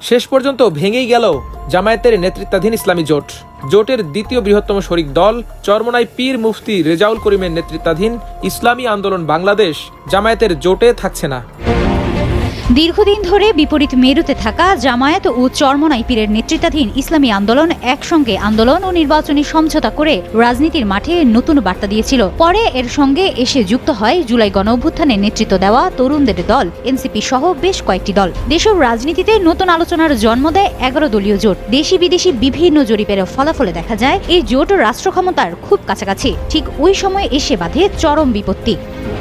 শেষ পর্যন্ত ভেঙেই গেল জামায়াতের নেতৃত্বাধীন ইসলামী জোট। জোটের দ্বিতীয় বৃহত্তম শরিক দল চরমনাই পীর মুফতি রেজাউল করিমের নেতৃত্বাধীন ইসলামী আন্দোলন বাংলাদেশ জামায়াতের জোটে থাকছে না। দীর্ঘদিন ধরে বিপরীত মেরুতে থাকা জামায়াত ও চরমনাই পীরের নেতৃত্বাধীন ইসলামী আন্দোলন একসঙ্গে আন্দোলন ও নির্বাচনী সমঝোতা করে রাজনীতির মাঠে নতুন বার্তা দিয়েছিল। পরে এর সঙ্গে এসে যুক্ত হয় জুলাই গণ অভ্যুত্থানে নেতৃত্ব দেওয়া তরুণদের দল, এনসিপি সহ বেশ কয়েকটি দল। দেশের রাজনীতিতে নতুন আলোচনার জন্ম দেয় এগারো দলীয় জোট। দেশি বিদেশি বিভিন্ন জরিপের ফলাফলে দেখা যায়, এই জোট রাষ্ট্র ক্ষমতার খুব কাছাকাছি। ঠিক ওই সময় এসে বাঁধে চরম বিপত্তি।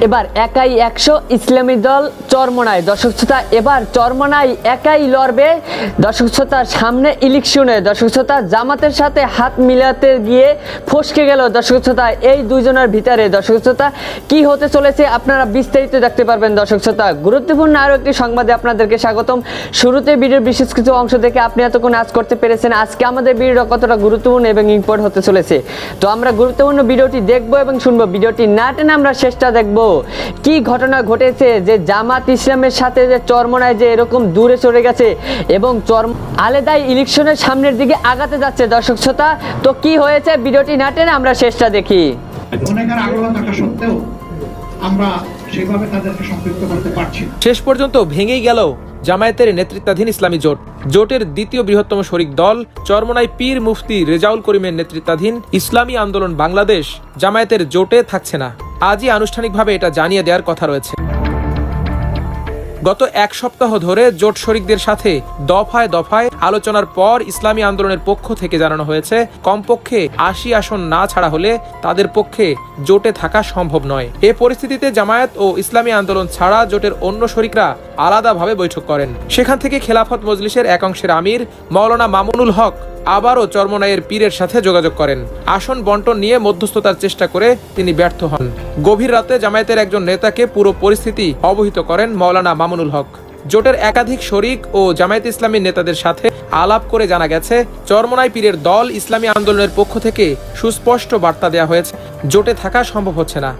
এবার একাই একশো ইসলামী দল চরমনায়। দর্শক শ্রোতা, এবার চরমনায় একাই লড়বে। দর্শক শ্রোতার সামনে ইলেকশনে। দর্শক শ্রোতা, জামাতের সাথে হাত মিলাতে গিয়ে ফসকে গেল দর্শক শ্রোতা এই দুইজনের ভিতরে। দর্শক শ্রোতা, কি হতে চলেছে আপনারা বিস্তারিত দেখতে পারবেন দর্শক শ্রোতা। গুরুত্বপূর্ণ আরও একটি সংবাদে আপনাদেরকে স্বাগতম। শুরুতে ভিডিওর বিশেষ কিছু অংশ দেখে আপনি এতক্ষণ আজ করতে পেরেছেন। আজকে আমাদের ভিডিওটা কতটা গুরুত্বপূর্ণ এবং ইম্পর্ট হতে চলেছে। তো আমরা গুরুত্বপূর্ণ ভিডিওটি দেখব এবং শুনব। ভিডিওটি না টেনে আমরা শেষটা দেখব। কি ঘটনা ঘটেছে যে জামাত ইসলামের সাথে যে চরমনায় যে এরকম দূরে চলে গেছে এবং চরম আলাদাই ইলেকশনের সামনের দিকে আগাতে যাচ্ছে দর্শক শ্রোতা তো কি হয়েছে ভিডিওটি না টেনে আমরা শেষটা দেখি। অনেকের আগ্রহ থাকা সত্ত্বেও আমরা সেভাবে তাদেরকে সম্পৃক্ত করতে পারছি শেষ পর্যন্ত ভেঙেই গেল জামায়াতের নেতৃত্বাধীন ইসলামী জোট। জোটের দ্বিতীয় বৃহত্তম শরিক দল চরমনাই পীর মুফতি রেজাউল করিমের নেতৃত্বাধীন ইসলামী আন্দোলন বাংলাদেশ জামায়াতের জোটে থাকছে না। আজই আনুষ্ঠানিকভাবে এটা জানিয়ে দেওয়ার কথা রয়েছে। গত এক সপ্তাহ ধরে জোট শরিকদের সাথে দফায় দফায় আলোচনার পর ইসলামী আন্দোলনের পক্ষ থেকে জানানো হয়েছে, কমপক্ষে আশি আসন না ছাড়া হলে তাদের পক্ষে জোটে থাকা সম্ভব নয়। এ পরিস্থিতিতে জামায়াত ও ইসলামী আন্দোলন ছাড়া জোটের অন্য শরিকরা আলাদাভাবে বৈঠক করেন। সেখান থেকে খেলাফত মজলিসের একাংশের আমির মাওলানা মামুনুল হক আবারও চরমনাইয়ের পীরের সাথে যোগাযোগ করেন। আসন বন্টন নিয়ে মধ্যস্থতার চেষ্টা করে তিনি ব্যর্থ হন। গভীর রাতে জামায়াতের একজন নেতাকে পুরো পরিস্থিতি অবহিত করেন মাওলানা মামুনুল হক। জোটের একাধিক শরিক ও জামায়াত ইসলামী নেতাদের সাথে আলাপ করে জানা গেছে, চরমনাই পীরের দল ইসলামী আন্দোলনের পক্ষ থেকে সুস্পষ্ট বার্তা দেওয়া হয়েছে, জোটে থাকা সম্ভব হচ্ছে না।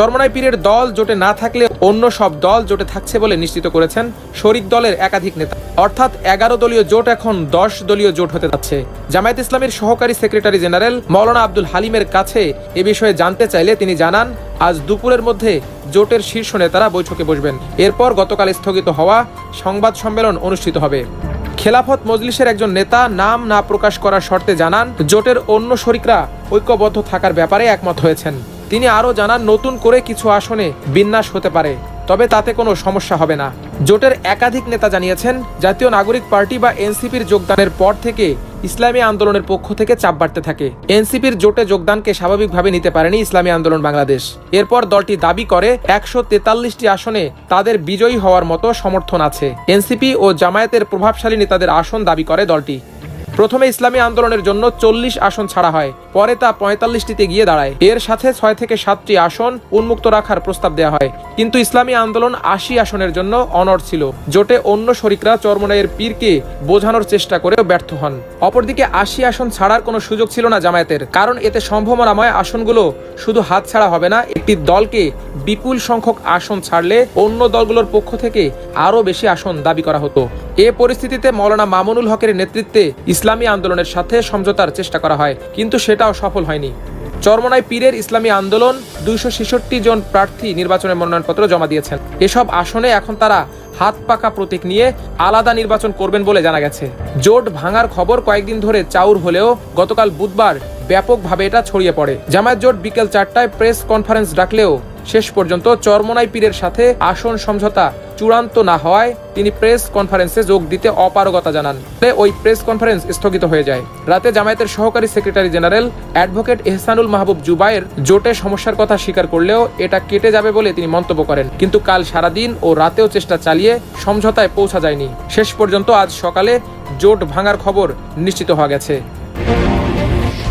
চরমনাই পীরের দল জোটে না থাকলে অন্য সব দল জোটে থাকছে বলে নিশ্চিত করেছেন শরিক দলের একাধিক নেতা। অর্থাৎ এগারো দলীয় জোট এখন দশ দলীয় জোট হতে যাচ্ছে। জামায়াত ইসলামের সহকারী সেক্রেটারি জেনারেল মৌলানা আব্দুল হালিমের কাছে এ বিষয়ে জানতে চাইলে তিনি জানান, আজ দুপুরের মধ্যে জোটের শীর্ষ নেতারা বৈঠকে বসবেন। এরপর গতকাল স্থগিত হওয়া সংবাদ সম্মেলন অনুষ্ঠিত হবে। খেলাফত মজলিসের একজন নেতা নাম না প্রকাশ করার শর্তে জানান, জোটের অন্য শরিকরা ঐক্যবদ্ধ থাকার ব্যাপারে একমত হয়েছেন। তিনি আরও জানান, নতুন করে কিছু আসনে বিন্যাস হতে পারে, তবে তাতে কোনো সমস্যা হবে না। জোটের একাধিক নেতা জানিয়েছেন, জাতীয় নাগরিক পার্টি বা এনসিপির যোগদানের পর থেকে ইসলামী আন্দোলনের পক্ষ থেকে চাপ বাড়তে থাকে। এনসিপির জোটে যোগদানকে স্বাভাবিকভাবে নিতে পারেনি ইসলামী আন্দোলন বাংলাদেশ। এরপর দলটি দাবি করে, একশো তেতাল্লিশটি আসনে তাদের বিজয়ী হওয়ার মতো সমর্থন আছে। এনসিপি ও জামায়াতের প্রভাবশালী নেতাদের আসন দাবি করে দলটি। প্রথমে ইসলামী আন্দোলনের জন্য চল্লিশ আসন ছাড়া হয়। পরে তা পঁয়তাল্লিশটিতে গিয়ে দাঁড়ায়। এর সাথে ছয় থেকে সাতটি আসন উন্মুক্ত রাখার প্রস্তাব দেওয়া হয়। কিন্তু ইসলামী আন্দোলন আশি আসনের জন্য অনড় ছিল। জোটে অন্য শরিকরা চরমনাইয়ের পীরকে বোঝানোর চেষ্টা করেও ব্যর্থ হন। অপরদিকে আশি আসন ছাড়ার কোনো সুযোগ ছিল না জামায়াতের, কারণ এতে সম্ভাবনাময় আসনগুলো শুধু হাত ছাড়া হবে না, একটি দলকে বিপুল সংখ্যক আসন ছাড়লে অন্য দলগুলোর পক্ষ থেকে আরও বেশি আসন দাবি করা হতো। এ পরিস্থিতিতে মৌলানা মামুনুল হকের নেতৃত্বে ইসলামী আন্দোলনের সাথে সমঝোতার চেষ্টা করা হয়। কিন্তু সেটাও সফল হয়নি। চরমনায় পীরের ইসলামী আন্দোলন দুইশো ছেষট্টি জন প্রার্থী নির্বাচনের মনোনয়নপত্র জমা দিয়েছেন। এসব আসনে এখন তারা হাত পাকা প্রতীক নিয়ে আলাদা নির্বাচন করবেন বলে জানা গেছে। জোট ভাঙার খবর কয়েকদিন ধরে চাউর হলেও গতকাল বুধবার ব্যাপকভাবে এটা ছড়িয়ে পড়ে। জামায়াত জোট বিকেল চারটায় প্রেস কনফারেন্স ডাকলেও শেষ পর্যন্ত চরমনাই পীরের সাথে আসন সমঝোতা চূড়ান্ত না হওয়ায় তিনি প্রেস কনফারেন্সে যোগ দিতে অপারগতা জানান। ওই প্রেস কনফারেন্স স্থগিত হয়ে যায়। রাতে জামায়াতের সহকারী secretary general advocate Ehsanul Mahbub Zubair জোটে সমস্যার কথা স্বীকার করলেও এটা কেটে যাবে বলে তিনি মন্তব্য করেন। কিন্তু কাল সারাদিন ও রাতেও চেষ্টা চালিয়ে সমঝোতায় পৌঁছা যায়নি। শেষ পর্যন্ত আজ সকালে জোট ভাঙার খবর নিশ্চিত হওয়া গেছে।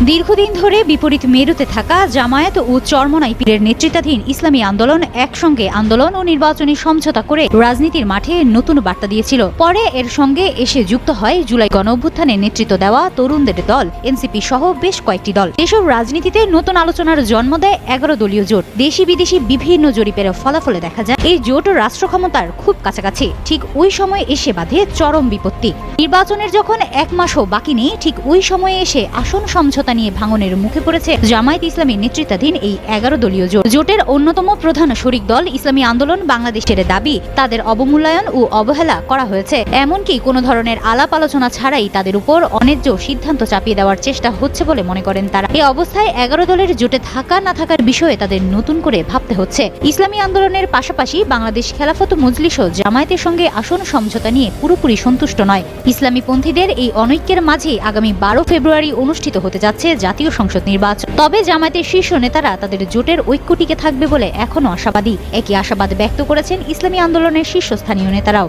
দীর্ঘদিন ধরে বিপরীত মেরুতে থাকা জামায়াত ও চরমনাই পীরের নেতৃত্বাধীন ইসলামী আন্দোলন একসঙ্গে আন্দোলন ও নির্বাচনী সমঝোতা করে রাজনীতির মাঠে নতুন বার্তা দিয়েছিল। পরে এর সঙ্গে এসে যুক্ত হয় জুলাই গণ অভ্যুত্থানে নেতৃত্ব দেওয়া তরুণদের দল, এনসিপি সহ বেশ কয়েকটি দল। এসব রাজনীতিতে নতুন আলোচনার জন্ম দেয় এগারো দলীয় জোট। দেশি বিদেশি বিভিন্ন জরিপের ফলাফলে দেখা যায়, এই জোট রাষ্ট্র ক্ষমতার খুব কাছাকাছি। ঠিক ওই সময় এসে বাঁধে চরম বিপত্তি। নির্বাচনের যখন এক মাসও বাকি নেই, ঠিক ওই সময়ে এসে আসন সমঝোতা নিয়ে ভাঙনের মুখে পড়েছে জামায়াত ইসলামী নেতৃত্বাধীন এই এগারো দলীয় জোট। জোটের অন্যতম প্রধান শরিক দল ইসলামী আন্দোলন বাংলাদেশের দাবি, তাদের অবমূল্যায়ন ও অবহেলা করা হয়েছে। এমনকি কোনো ধরনের আলাপ আলোচনা ছাড়াই তাদের উপর অন্যায্য সিদ্ধান্ত চাপিয়ে দেওয়ার চেষ্টা হচ্ছে বলে মনে করেন তারা। এই অবস্থায় এগারো দলের জোটে থাকা না থাকার বিষয়ে তাদের নতুন করে ভাবতে হচ্ছে। ইসলামী আন্দোলনের পাশাপাশি বাংলাদেশ খেলাফত মজলিসও জামায়াতের সঙ্গে আসন সমঝোতা নিয়ে পুরোপুরি সন্তুষ্ট নয়। ইসলামী পন্থীদের এই অনৈক্যের মাঝে আগামী বারো ফেব্রুয়ারি অনুষ্ঠিত হতে যাচ্ছে। জাতীয় সংসদ নির্বাচন। তবে জামায়াতের শীর্ষ নেতারা তাদের জোটের ঐক্য টিকে থাকবে বলে এখনও আশাবাদী। একই আশাবাদ ব্যক্ত করেছেন ইসলামী আন্দোলনের শীর্ষস্থানীয় নেতারাও।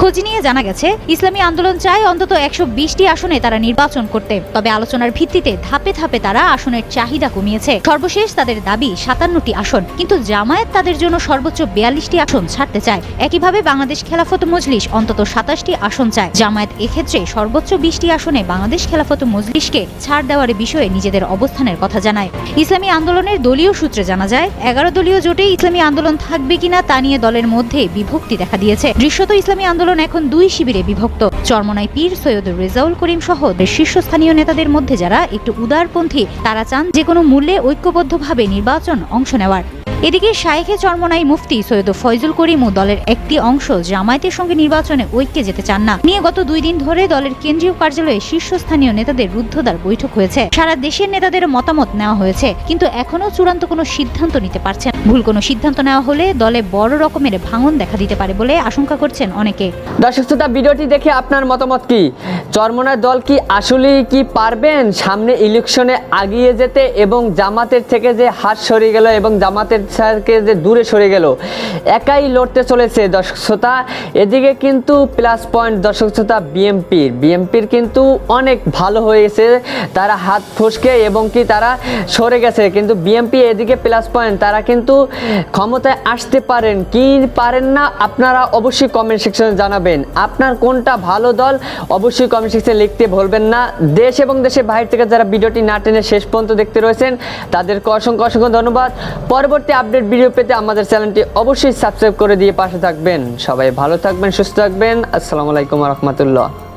খোঁজ নিয়ে জানা গেছে, ইসলামী আন্দোলন চায় অন্তত একশো বিশটি আসনে তারা নির্বাচন করতে। তবে আলোচনার ভিত্তিতে ধাপে ধাপে তারা আসনের চাহিদা কমিয়েছে। সর্বশেষ তাদের দাবি সাতান্নটি আসন, কিন্তু জামায়াত তাদের জন্য সর্বোচ্চ বিয়াল্লিশটি আসন ছাড়তে চায়। একইভাবে বাংলাদেশ খেলাফত মজলিস অন্তত সাতাশটি আসন চায়। জামায়াত এক্ষেত্রে সর্বোচ্চ বিশটি আসনে বাংলাদেশ খেলাফত মজলিসকে ছাড় দেওয়ার বিষয়ে নিজেদের অবস্থানের কথা জানায়। ইসলামী আন্দোলনের দলীয় সূত্রে জানা যায়, এগারো দলীয় জোটে ইসলামী আন্দোলন থাকবে কিনা তা নিয়ে দলের মধ্যে বিভক্তি দেখা দিয়েছে। দৃশ্যত ইসলামী আন্দোলন এখন দুই শিবিরে বিভক্ত। চরমনাই পীর সৈয়দ রেজাউল করিম সহ শীর্ষস্থানীয় নেতাদের মধ্যে যারা একটু উদারপন্থী, তারা চান যে কোনো মূল্যে ঐক্যবদ্ধভাবে নির্বাচন অংশ নেওয়ার। এদিকে শাইখে চরমনাই মুফতি সৈয়দ ফয়জুল করিম ও দলের একটি অংশ জামায়াতের সঙ্গে নির্বাচনে ঐক্যে যেতে চান না। নিয়ে গত দুই দিন ধরে দলের কেন্দ্রীয় কার্যালয়ে শীর্ষস্থানীয় নেতাদের রুদ্ধদ্বার বৈঠক হয়েছে। সারা দেশের নেতাদের মতামত নেওয়া হয়েছে, কিন্তু এখনও চূড়ান্ত কোনো সিদ্ধান্ত নিতে পারছেন ভুল কোনো সিদ্ধান্ত নেওয়া হলে দলে বড় রকমের ভাঙন দেখা দিতে পারে বলে আশঙ্কা করছেন অনেকে। দর্শক শ্রোতা, ভিডিওটি দেখে আপনার মতামত কি? চরমনার দল কি আসলেই কি পারবেন? সামনে ইলেকশনে আগিয়ে যেতে এবং জামাতের থেকে যে হাত সরে গেল এবং জামাতের থেকে যে দূরে সরে গেল, একাই লড়তে চলেছে দর্শক শ্রোতা। এদিকে কিন্তু প্লাস পয়েন্ট দর্শক শ্রোতা বিএমপির বিএমপির কিন্তু অনেক ভালো হয়েছে তারা হাত ফসকে এবং কি তারা সরে গেছে, কিন্তু বিএমপি এদিকে প্লাস পয়েন্ট তারা কিন্তু ক্ষমতায় আসতে পারেন কি পারেন না আপনারা অবশ্যই কমেন্ট সেকশনে জানাবেন। আপনার কোনটা ভালো দল অবশ্যই কমেন্ট সেকশনে লিখতে ভুলবেন না। দেশ এবং দেশের বাইরে থেকে যারা ভিডিওটি না টেনে শেষ পর্যন্ত দেখতে রয়েছেন, তাদেরকে অসংখ্য অসংখ্য ধন্যবাদ। পরবর্তী আপডেট ভিডিও পেতে আমাদের চ্যানেলটি অবশ্যই সাবস্ক্রাইব করে দিয়ে পাশে থাকবেন। সবাই ভালো থাকবেন, সুস্থ থাকবেন। আসসালামু আলাইকুম রহমতুল্লাহ।